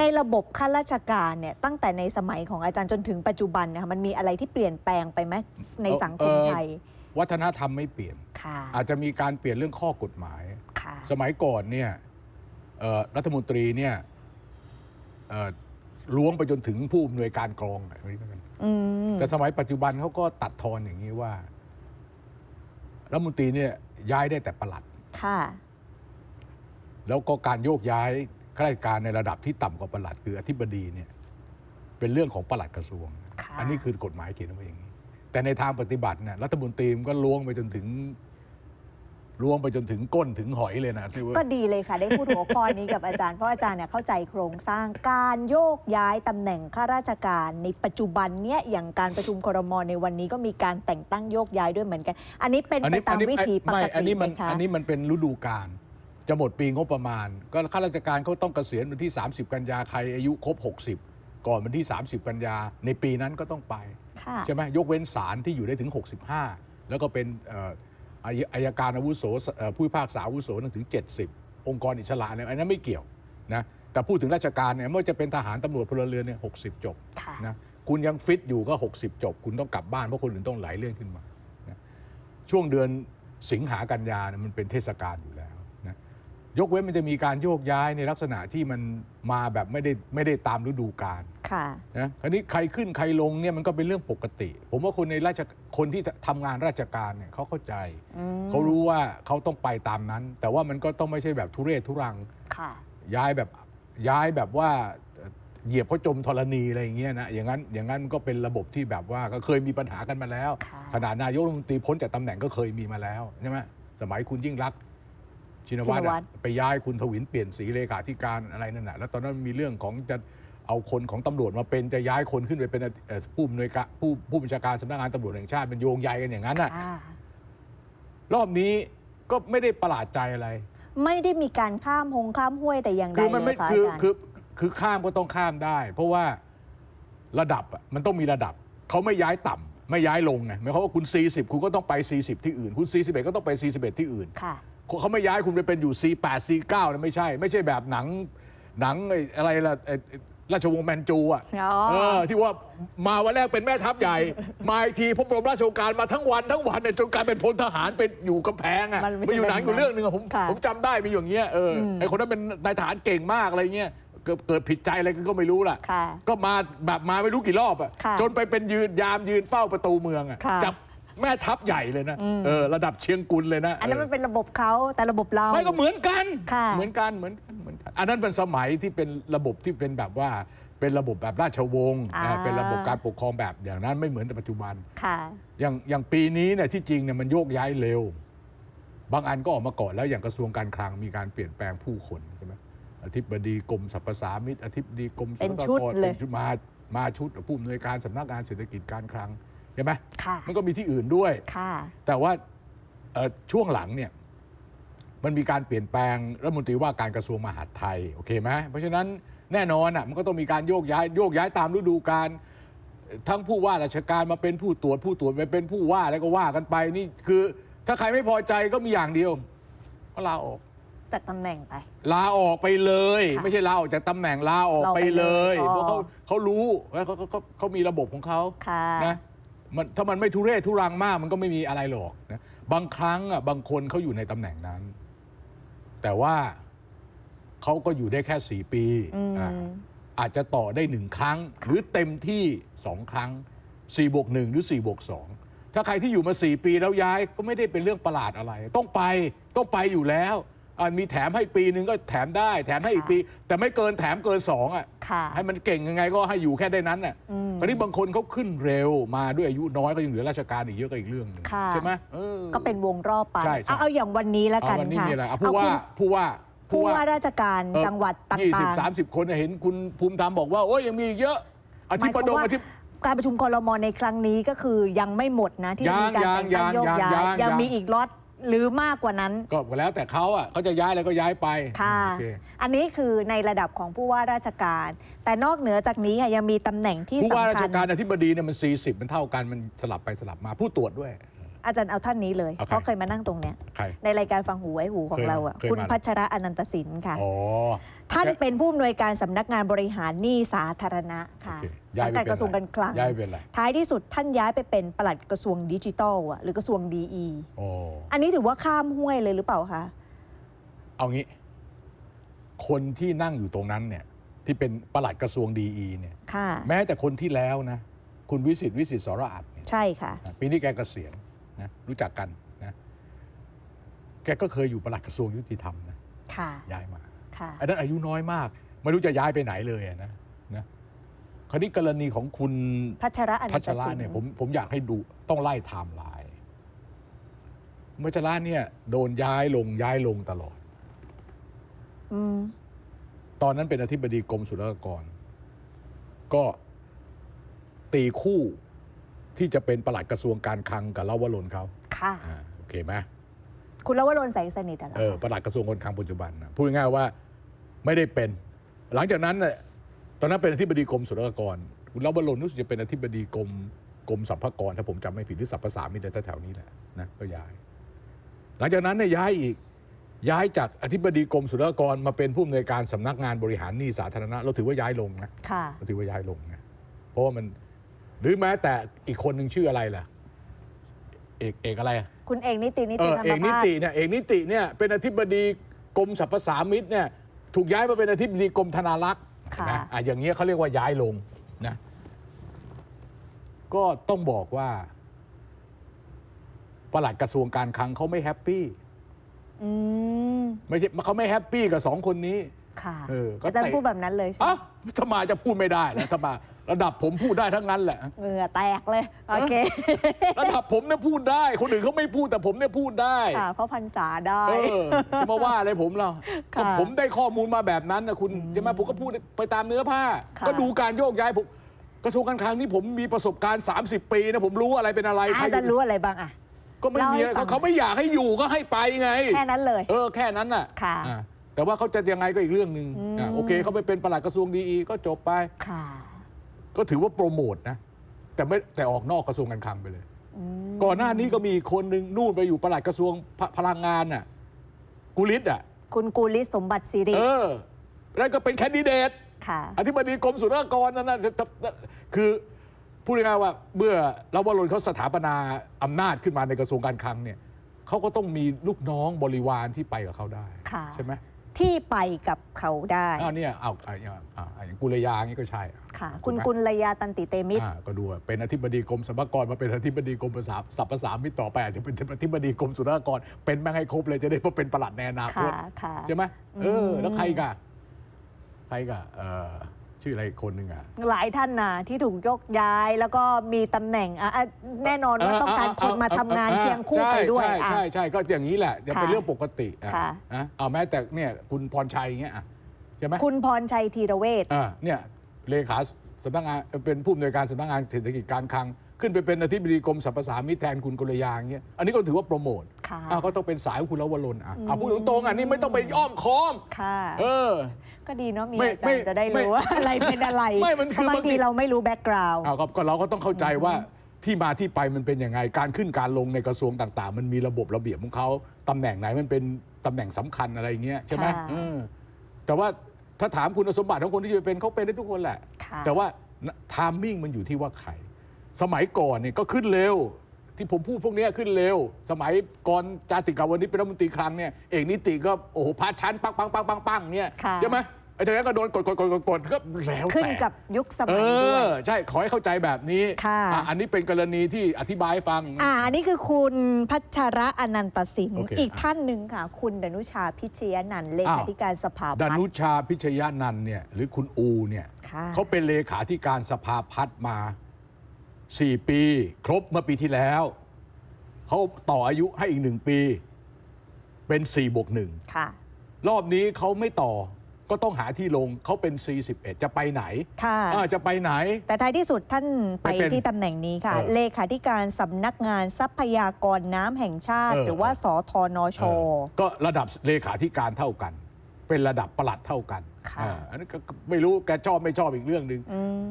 ในระบบข้าราชการเนี่ยตั้งแต่ในสมัยของอาจารย์จนถึงปัจจุบันเนี่ยค่ะมันมีอะไรที่เปลี่ยนแปลงไปไหมในสังคมไทย วัฒนธรรมไม่เปลี่ยนค่ะอาจจะมีการเปลี่ยนเรื่องข้อกฎหมายค่ะสมัยก่อนเนี่ยเอ่อรัฐมนตรีเนี่ยเอ่อล้วงไปจนถึงผู้อำนวยการกรองอะไรแบบนี้แล้วกันอืมแต่สมัยปัจจุบันเขาก็ตัดทอนอย่างนี้ว่ารัฐมนตรีเนี่ยย้ายได้แต่ประหลัด ค่ะ แล้วก็การโยกย้าย ข้าราชการในระดับที่ต่ำกว่าประหลัดคืออธิบดีเนี่ยเป็นเรื่องของประหลัดกระทรวงค่ะอันนี้คือกฎหมายเขียนเอาไว้อย่างนี้ แต่ในทางปฏิบัติเนี่ยรัฐมนตรีมันก็ล้วงไปจนถึงล้วงไปจนถึงก้นถึงหอยเลยนะที่ว่าก็ดีเลยค่ะ ได้พูดหัวข้อนี้กับอาจารย์ เพราะอาจารย์เนี่ยเข้าใจโครงสร้างการโยกย้ายตำแหน่งข้าราชการ ในปัจจุบันเนี่ยอย่างการประชุมครมในวันนี้ก็มีการแต่งตั้งโยกย้ายด้วยเหมือนกัน อันนี้เป็นไปตามวิถีปไม่กอันตินี้ไหมมันคะอันนี้มันเป็นฤดูกาล จะหมดปีงบประมาณ ก็ข้าราชการเขาต้องเกษียณวันที่ 30 กันยาใครอายุครบ 60 ก่อนวันที่ 30 กันยาในปีนั้นก็ต้องไป ค่ะ ใช่ไหมยกเว้นศาลที่อยู่ได้ถึง 65 แล้วก็เป็นเอ่ออายอายการอาวุโสเอ่อผู้พิพากษาอาวุโสถึง 70 องค์กรอิสระเนี่ยอันนั้นไม่เกี่ยวนะแต่พูดถึงราชการเนี่ยไม่ว่าจะเป็นทหารตำรวจพลเรือนเนี่ยหกจบค่ะ นะคุณยังฟิตอยู่ก็ 60 จบ คุณต้องกลับบ้านเพราะคนอื่นต้องไหลเรื่องขึ้นมานะช่วงเดือนสิงหากันยาเนี่ยมันเป็นเทศกาลอยู่แล้วนะ ยกเว้นมันจะมีการโยกย้ายในลักษณะที่มันมาแบบไม่ได้ไม่ได้ตามฤดูกาลค่ะนะคราวนี้ใครขึ้นใครลงเนี่ยมันก็เป็นเรื่องปกติ ผมว่าคนในราชคนที่ทำงานราชการเนี่ยเขาเข้าใจอืมเขารู้ว่าเขาต้องไปตามนั้น แต่ว่ามันก็ต้องไม่ใช่แบบทุเรศทุรังค่ะย้ายแบบย้ายแบบว่าเอ่อเหยียบเขาจมธรณีอะไรอย่างเงี้ยนะอย่างนั้นอย่างนั้นมันก็เป็นระบบที่แบบว่าก็เคยมีปัญหากันมาแล้วค่ะขนาดนายกรัฐมนตรีพ้นจากตำแหน่งก็เคยมีมาแล้วใช่ไหมสมัยคุณยิ่งรักษณ์ ชินวัตรชินวัอะตร ไปย้ายคุณทวินเปลี่ยนสีเลขาธิการอะไรนั่นน่ะแล้วตอนนั้นมีเรื่องของจะเอาคนของตำรวจมาเป็นจะย้ายคนขึ้นไปเป็นเอ่อผู้อำนวยการผู้ผู้บัญชาการสำนักงานตำรวจแห่งชาติเป็นโยงใยกันอย่างนั้นน่ะค่ะรอบนี้ก็ไม่ได้ประหลาดใจอะไร ไม่ได้มีการข้ามหงข้ามห้วยแต่อย่างใดคือมันเลไม่ยค่ะคืออาจารย์คือคือข้ามก็ต้องข้ามได้ เพราะว่าระดับอะมันต้องมีระดับ เขาไม่ย้ายต่ำไม่ย้ายลงไงหมายความว่าคุณ 40 คุณก็ต้องไป 40 ที่อื่น คุณ 41 ก็ต้องไป 41 ที่อื่น ค่ะ เขาไม่ย้ายคุณไปเป็นอยู่48 49นะไม่ใช่ ไม่ใช่แบบหนังหนังไอ้อะไรล่ะไอ้ราชวงศ์แมนจูอะอ๋อ เออที่ว่ามาวันแรกเป็นแม่ทัพใหญ่ มาอีกทีพระบรมราชโองการมาทั้งวันทั้งวันเนี่ยจนกลายเป็นพลทหารเป็นอยู่กำแพงอะมันไม่ใช่ไม่อยู่หนังอยู่แบบนั้นเรื่องหนึงอะผมค่ะ ผมจำได้มีอย่างเงี้ยเอออไอคนนั้นเป็นนายทหารเก่งมากอะไรเงี้ยเกิดเกิดผิดใจอะไรก็ไม่รู้ล่ะ ค่ะ ก็มาแบบมาไม่รู้กี่รอบอะค่ะจนไปเป็นยืนยามยืนเฝ้าประตูเมืองอะค่ะ จับ แม่ทัพใหญ่เลยนะเออระดับเชียงกุลเลยนะอันนั้นเอมัอนเป็นระบบเขาแต่ระบบเราไม่ก็เหมือนกันค่ะเหมือนกันเหมือนกันเหมือนกันอันนั้นเป็นสมัยที่เป็นระบบที่เป็นแบบว่าเป็นระบบแบบราชวงศ์อ่าอ่าเป็นระบบการปกครองแบบอย่างนั้นไม่เหมือนแต่ปัจจุบันค่ะอย่างอย่างปีนี้เนี่ยที่จริงเนี่ยมันโยกย้ายเร็ว บางอันก็ออกมาก่อนแล้วอย่างกระทรวงการคลังมีการเปลี่ยนแปลงผู้คนใช่ไหมอธิบดีกรมสรรพสามิตอธิบดีกรมเป็นศุลกากรชุดเลยป็นชุดมามาชุดผู้อำนวยการสำนักงานเศรษฐกิจการคลัง ใช่ไหมค่ะมันก็มีที่อื่นด้วย ค่ะ แต่ว่าเอ่อช่วงหลังเนี่ยมันมีการเปลี่ยนแปลงรัฐมนตรีว่าการกระทรวงมหาดไทยโอเคไหมเพราะฉะนั้นแน่นอนอะมันก็ต้องมีการโยกย้ายโยกย้ายตามฤดูกาลทั้งผู้ว่าราชการมาเป็นผู้ตรวจผู้ตรวจไปเป็นผู้ว่าแล้วก็ว่ากันไปนี่คือ ถ้าใครไม่พอใจก็มีอย่างเดียวก็ลาออกจัดตำแหน่งไป ลาออกไปเลยค่ะไม่ใช่ลาออกจากตำแหน่งลาออกไปเลยลาออกไปเลย เพราะเขาเขารู้ว่าเขาเขาเขาเขามีระบบของเขาค่ะนะ มันถ้ามันไม่ทุเรศทุรังมาก มันก็ไม่มีอะไรหรอกนะบางครั้งอะบางคนเขาอยู่ในตำแหน่งนั้น แต่ว่าเขาก็อยู่ได้แค่สี่ปีอืมอ่าอาจจะต่อได้หนึ่งครั้ง หรือเต็มที่สองครั้งสี่บวกหนึ่งหรือสี่บวกสองถ้าใครที่อยู่มาสี่ปีแล้วย้ายก็ไม่ได้เป็นเรื่องประหลาดอะไร ต้องไปต้องไปอยู่แล้วอะ มีแถมให้ปีหนึ่งก็แถมได้ แถมให้อีกปี แต่ไม่เกินแถมเกินสองอะค่ะให้มันเก่งยังไงก็ให้อยู่แค่ได้นั้นน่ะอืมคราวนี้บางคนเขาขึ้นเเร็วมาด้วยอายุน้อยก็ยังเหลือราชการอีกเยอะก็อีกเรื่องหนึงค่ะใช่ไหมเออก็เป็นวงรอบไปใช่ใช่เอาเอาอย่างวันนี้แล้วเอากันวันนี้ค่ะมีอะไรอะเอาผู้ว่าคุณผู้ว่าผู้ว่าราชการเอ่อจังหวัดต่ยี่สิบางสามสิบคนเห็นคุณภูมิธรรมบอกว่า โอ้ยยังมีอีกเยอะอๆธิบดงอธิบการประชุมคอรมอในครั้งนี้ก็คือยังไม่หมดนะ ที่ยังมีการแต่งตั้งยังโยกย้ายยังยังยังยังมีอีกล็อต หรือมากกว่านั้น ก็แล้วแต่เขาอะเขาจะย้ายอะไรก็ย้ายไปค่ะ โอเคอันนี้คือในระดับของผู้ว่าราชการ แต่นอกเหนือจากนี้ค่ะยังมีตำแหน่งที่ผู้ว่าราสำคัชญการอธิบดีเนี่ยมัน 40 มันเท่ากันมันสลับไปสลับมาผู้ตรวจด้วย อาจารย์เอาท่านนี้เลย เอาใคร เพราะเคยมานั่งตรงเนี้ยใคร ในรายการฟังหูไว้หูของเคยเราอะเคยคุณมาพัชระอนันตสินค่ะ อ๋อ ท่านแกเป็นผู้อำนวยการสำนักงานบริหารหนี้สาธารณะค่ะโอเคสัย้ายงไปกัดเป็นกระทรวงการคลังย้ายเป็นอะไร ท้ายที่สุดท่านย้ายไปเป็นปลัดกระทรวงดิจิทัลอะหรือกระทรวงดีโอ้อันนี้ถือว่าข้ามห้วยเลยหรือเปล่าคะเอางี้ คนที่นั่งอยู่ตรงนั้นเนี่ย ที่เป็นปลัดกระทรวงดีเนี่ย ค่ะ แม้แต่คนที่แล้วนะ คุณวิสิตวิสิตสรอัตเนี่ย ใช่ค่ะ นะปีนี้แกเกษียณนะรู้จักกันนะแกก็เคยอยู่ปลัดกระทรวงยุติธรรมนะค่ะ ย้ายมา ค่ะอันนั้นอายุน้อยมาก ไม่รู้จะย้ายไปไหนเลยอะนะนะคราวนี้กรณีของคุณพัชระอนัพันชตระสินเนี่ยผมผมอยากให้ดูต้องไล่ไทม์ไลน์พัชระเนี่ยโดนย้ายลงย้ายลงตลอด อืมตอนนั้นเป็นอธิบดีกรมศุลกากร ก็ตีคู่ที่จะเป็นปลัดกระทรวงการคลังกับเล่าวรนเขาค่ะ อ่าโอเคไหมคุณลวรนแสงสนิทอะเหรอเออปลัดกระทรวงการคลังปัจจุบันนะพูดง่ายๆว่า ไม่ได้เป็น หลังจากนั้นน่ะตอนนั้นเป็นอธิบดีกรมศุลกากรคุณเล่าวรนรู้สึกจะเป็นอธิบดีกรมกรมสรรพากรถ้าผมจำไม่ผิดหรือสรรพสามิตแถวๆนี้แหละนะก็ย้าย หลังจากนั้นเนี่ยย้ายอีกย้ายจากอธิบดีกรมศุลกากรมาเป็นผู้อำนวยการสำนักงานบริหารหนี้สาธารณะเราถือว่าย้ายลงนะค่ะ เราถือว่าย้ายลงนะเพราะว่ามันหรือแม้แต่อีกคนหนึ่งชื่ออะไรล่ะ เอกเอกอะไรอะ คุณเอกนิตินิเอติอธรรเอมกนิภาคติเนี่ยเอกนิติเนี่ยเป็นอธิบดีกรมสรรพสามิตเนี่ย ถูกย้ายมาเป็นอธิบดีกรมธนารักษ์ค่ะ นะอะอย่างเงี้ยเขาเรียกว่าย้ายลงนะก็ต้องบอกว่าปลัดกระทรวงการคลังเขาไม่แฮปปี้ อืม ไม่ใช่เขาไม่แฮปปี้กับสองคนนี้ ค่ะเออก็อาจารย์เตะ พูดแบบนั้นเลยใช่ไหมอะถ้ามาจะพูดไม่ได้แล้วถ้ามาระดับผมพูดได้ทั้งนั้นแหละ เหงื่อแตกเลย โอเค ระดับผมเนี่ยพูดได้ คนอื่นเขาไม่พูดแต่ผมเนี่ยพูดได้ค่ะ เพราะพันษาได้ เออจะมาว่าอะไรผมเราค่ะก็ผมได้ข้อมูลมาแบบนั้นนะคุณใช่ไหมผมก็พูดไปตามเนื้อผ้าค่ะก็ดูการโยกย้ายผมกระทรวงการคลังนี่ผมมีประสบการณ์ 30 ปีนะผมรู้อะไรเป็นอะไรใครอาจารย์รู้อะไรบ้างอะก็ไม่มีเล่าให้ฟัง เขาไม่อยากให้อยู่ก็ให้ไปไง แค่นั้นเลย เออแค่นั้นน่ะค่ะ อะ แต่ว่าเขาจะยังไงก็อีกเรื่องหนึ่งอะโอเคเขาไปเป็นปลัดกระทรวงดีก็จบไป ค่ะก็ถือว่าโปรโมทนะ แต่ไม่แต่ออกนอกกระทรวงการคลังไปเลยก่อนหน้านี้ก็มีอีกคนหนึ่งนู่นไปอยู่ปลัดกระทรวงพพลังงานน่ะกุลิศอะ คุณกูลิศสมบัติสิริเออนั่นก็เป็นแคนดิเดต ค่ะ อธิบดีกรมศุลกากรนั่นนะคือพูดง่ายๆว่าเมื่อเราวรนเขาสถาปนาอำนาจขึ้นมาในกระทรวงการคลังเนี่ยเขาก็ต้องมีลูกน้องบริวารที่ไปกับเขาได้ ค่ะ ใช่ไหม ที่ไปกับเขาได้อ้าวเนี่ยเอาอะอย่างอะอย่างกุลยาอย่างนี้ก็ใช่อะค่ะถูคุณกไหมกุลยาตันติเตมิตร อ่าก็ดูว่าเป็นอธิบดีกรมสรรพากรมาเป็นอธิบดีกรมประสาสรรพสามิตต่อไปอาจจะเป็นอธิบดีกรมศุลกากรเป็นแม่งให้ครบเลยจะได้เพราะเป็นประหลัดในอนาคตค่ะค่ะ ใช่ไหมเออ แล้วใครกะใครกะเออ ชื่ออะไรอีกคนหนึ่งอะ หลายท่านนะที่ถูกยกย้ายแล้วก็มีตำแหน่งอะอะแน่นอนว่าต้องการคนมาทำงานเคียงคู่ไปด้วย ใช่อะใช่ใช่ก็อย่างนี้แหละจะเป็นค่ะเรื่องปกติอะค่ะนะเอาแม้แต่เนี่ยคุณพรชัยอย่างเงี้ยอะใช่ไหมคุณพรชัยธีรเวชอ่าเนี่ยเลขาสำนักงานเป็นผู้อำนวยการสำนักงานเศรษฐกิจการคลัง ขึ้นไปเป็นอธิบดีกรมสรรพสามิตแทนคุณกุลยาอย่างเงี้ยอันนี้ก็ถือว่าโปรโมทค่ะอะก็ต้องเป็นสายของคุณลวรนอะอะพูดตรงๆอะนี่ไม่ต้องไปอ้อมค้อมค่ะเออ ก็ดีเนาะมีไม่อาจารไม่ย์จะได้ไม่รู้ว่าอะไรเป็นอะไรไม่มันคือเพราะบางบางที ทีเราไม่รู้แบ็กกราวด์ เอาก็ก็เราก็ต้องเข้าใจว่าที่มาที่ไปมันเป็นยังไง การขึ้นการลงในกระทรวงต่างๆ มันมีระบบระเบียบของเขาตำแหน่งไหนมันเป็นตำแหน่งสำคัญอะไรอย่างเงี้ยใช่ไหมค่ะเออแต่ว่าถ้าถามคุณสมบัติของคนที่จะเป็นเขาเป็นได้ทุกคนแหละ ค่ะ แต่ว่าทามมิ่งมันอยู่ที่ว่าใครสมัยก่อนเนี่ยก็ขึ้นเร็ว ที่ผมพูดพวกเนี้ยขึ้นเร็ว สมัยก่อนจาติกาวันนี้เป็นรัฐมนตรีคลังเนี่ยเอกนิติก็โอ้โหพาชั้นปังปังปังปังปังเนี่ยค่ะ ใช่ไหมไอ้ทีนั้นก็โดนกดกดกดกดกดก็แล้วแต่ขึ้นกับยุคสเอมัยด้วย อ ใช่ขอให้เข้าใจแบบนี้ค่ะ อ่อันนี้เป็นกรณีที่อธิบายให้ฟัง อ่าอันนี้คือคุณพัชระอนันตสิน โอเคอีกอะท่านหนึ่งค่ะ คุณดนุชาพิชยนันท์เลขาธิการสภาดพัฒนุน์ ชาพิชยานันท์เนี่ยหรือคุณอูเนี่ยค่ะ เขาเป็นเลขาธิการสภาพัฒน์มา 4 ปี ครบเมื่อปีที่แล้ว เขาต่ออายุให้อีกหนึ่งปี เป็น4บวกหนึ่งค่ะ รอบนี้เขาไม่ต่อ ก็ต้องหาที่ลงเขาเป็น 41 จะไปไหนค่ะ อ่าจะไปไหน แต่ท้ายที่สุดท่านไปไม่เป็นที่ตำแหน่งนี้ค่ะ เออเลขาธิการสำนักงานทรัพยากรน้ำแห่งชาติ เออ หรือว่าสทนช เออก็ระดับเลขาธิการเท่ากัน เป็นระดับประหลัดเท่ากันค่ะเอออันนี้ก็ก็ไม่รู้แกชอบไม่ชอบอีกเรื่องหนึ่ง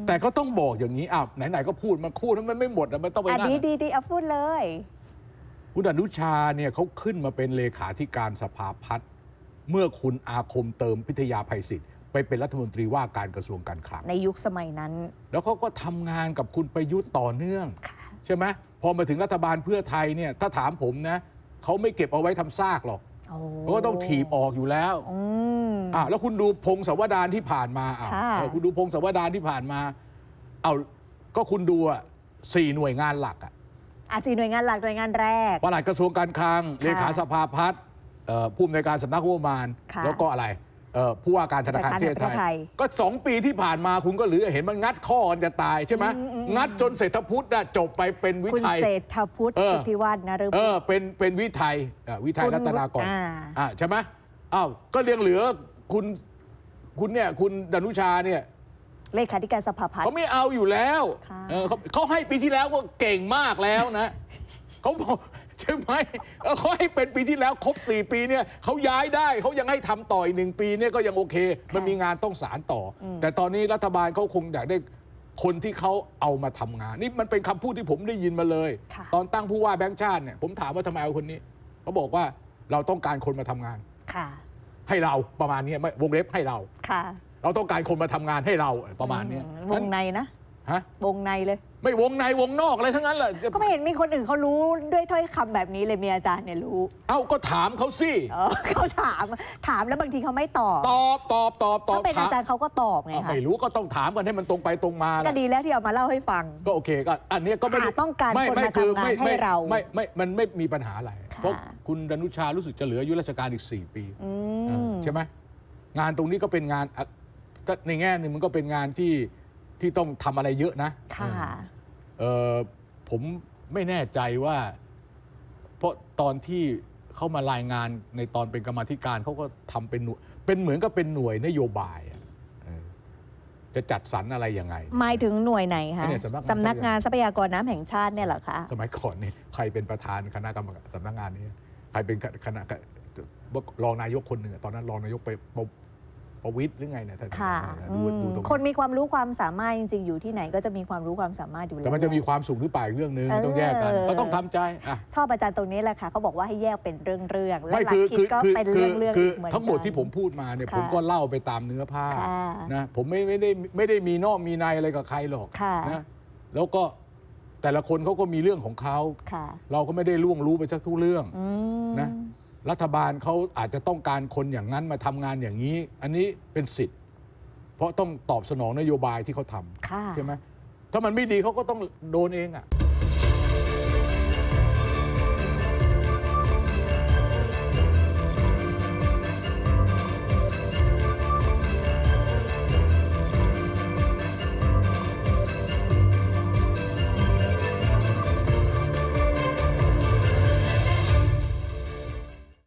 แต่ก็ต้องบอกอย่างนี้อ้าวไหนๆก็พูดมาพูดแล้วมันไม่หมดอะมันต้องไปอันนั่นนี้อะดีดีเอาพูดเลย คุณอนุชาเนี่ยเขาขึ้นมาเป็นเลขาธิการสภาพัฒน์ เมื่อคุณอาคมเติมพิทยาภัยศิษย์ไปเป็นรัฐมนตรีว่าการกระทรวงการคลังในยุคสมัยนั้น แล้วเขาก็ทำงานกับคุณประยุทธ์ต่อเนื่องค่ะใช่ไหมพอมาถึงรัฐบาลเพื่อไทยเนี่ยถ้าถามผมนะเขาไม่เก็บเอาไว้ทำซากหรอกโอ้เขาก็ต้องถีบออกอยู่แล้วอืมอะแล้วคุณดูพงศาวดารที่ผ่านมาอะค่ะเออคุณดูพงศาวดารที่ผ่านมาเอาก็คุณดูอะสี่หน่วยงานหลักอะอะสี่หน่วยงานหลักหน่วยงานแรกปลัดกระทรวงการคลังเลขาสภาพัฒน์เอ่อ ผู้อำนวยการสำนักงบประมาณ ค่ะแล้วก็อะไรเอ่อผู้ว่าการธนาคารธนาคารประเทศแห่งประเทศไทไทยยก็สองปีที่ผ่านมาคุณก็เหลือเห็นมันงัดข้อกันจะตายใช่ไหมงัดจนเศรษฐพุทธน่ะจบไปเป็นวิคุณทัยเศรษฐพุทธเออ สุทธิวัฒน์นะหรือ เออเป็นเป็นวิทัยอะวิทัยคุณรัตนากรอ่า อ่าใช่ไหมอ้าวก็เรียงเหลือคุณคุณเนี่ยคุณดนุชาเนี่ยเลขาธิการสภาพัฒน์ เขาไม่เอาอยู่แล้วค่ะ เออเขาเขาให้ปีที่แล้วก็เก่งมากแล้วนะเขาบอก ใช่ไหมเออเขาให้เป็นปีที่แล้วครบ 4 ปีเนี่ยเขาย้ายได้เขายังให้ทำต่ออีกหนึ่งปีเนี่ยก็ยังโอเค มันมีงานต้องสารต่ออแต่ตอนนี้รัฐบาลเขาคงอยากได้คนที่เขาเอามาทำงาน นี่มันเป็นคำพูดที่ผมได้ยินมาเลยค่ะตอนตั้งผู้ว่าแบงค์ชาติเนี่ยผมถามว่าทำไมเอาคนนี้เขาบอกว่าเราต้องการคนมาทำงานค่ะ ให้เราประมาณเนี้ยไม่วงเล็บให้เราค่ะ เราต้องการคนมาทำงานให้เราประมาณเนี้ยวงในนะฮะวงในเลย ไม่วงในวงนอกอะไรทั้งนั้นแหละจะก็ไม่เห็นมีคนอื่นเขารู้ด้วยถ้อยคำแบบนี้เลยมีอาจารย์เนี่ยรู้เอ้าก็ถามเขาสิ เออเขาถามถามแล้วบางทีเขาไม่ตอบตอบตอบตอบตอถ้าบเป็นอาถามจารย์เขาก็ตอบไงเอ้าคะไม่รู้ก็ต้องถามกันให้มันตรงไปตรงมาก็นะดีแล้วที่เอามาเล่าให้ฟัง ก็โอเคก็อันเนี้ยก็ไม่ได้อ่าต้องการไม่คนไม่มาคือทำงานไม่ให้ไม่เราไม่ไม่มันไม่มีปัญหาอะไร ค่ะ เพราะคุณดนุชารู้สึกจะเหลืออายุราชการอีก 4 ปีอืเออมใช่ไหมงานตรงนี้ก็เป็นงานอะถ้าในแง่หนึ่งมันก็เป็นงานที่ ที่ต้องทำอะไรเยอะนะ ค่ะ เออผมไม่แน่ใจว่า เพราะตอนที่เขามารายงานในตอนเป็นกรรมาธิการเขาก็ทำเป็นหน่วยเป็นเหมือนกับเป็นหน่วยนโยบายอะเออจะจัดสรรอะไรยังไง หมายถึงหน่วยไหนคะเนี่ยสำนักงานสำนักงานทรัพยากรน้ำแห่งชาติเนี่ยเหรอคะ สมัยก่อนนี่ใครเป็นประธานคณะกรรมการสำนักงานนี้ ใครเป็นคณะรองนายกคนหนึ่งอะตอนนั้นรองนายกไป ประประวิตรหรือไงเนี่ยถ้าค่ะดูอืมดูตรงคนมีความรู้ความสามารถจริงๆ อยู่ที่ไหนก็จะมีความรู้ความสามารถอยู่แล้ว แต่มันจะมีความสุขหรือเปล่าอีกเรื่องหนึงเออต้องแยกกัน ก็ต้องทำใจอะ ชอบอาจารย์ตรงนี้แหละค่ะเขาบอกว่าให้แยกเป็นเรื่องๆและไม่หลักคือคิดคือก็คือเป็นคืเรื่องๆคืออีกเหมือนกัน ทั้งหมดที่ผมพูดมาเนี่ยค่ะผมก็เล่าไปตามเนื้อผ้าค่ะนะผมไม่ไม่ได้ไม่ได้มีนอกมีในอะไรกับใครหรอกค่ะนะแล้วก็แต่ละคนเขาก็มีเรื่องของเขาค่ะ เราก็ไม่ได้ล่วงรู้ไปสักทุกเรื่องอืม นะ รัฐบาลเขาอาจจะต้องการคนอย่างนั้นมาทำงานอย่างนี้ อันนี้เป็นสิทธิ์ เพราะต้องตอบสนองนโยบายที่เขาทำค่ะใช่ไหมถ้ามันไม่ดีเขาก็ต้องโดนเองอะ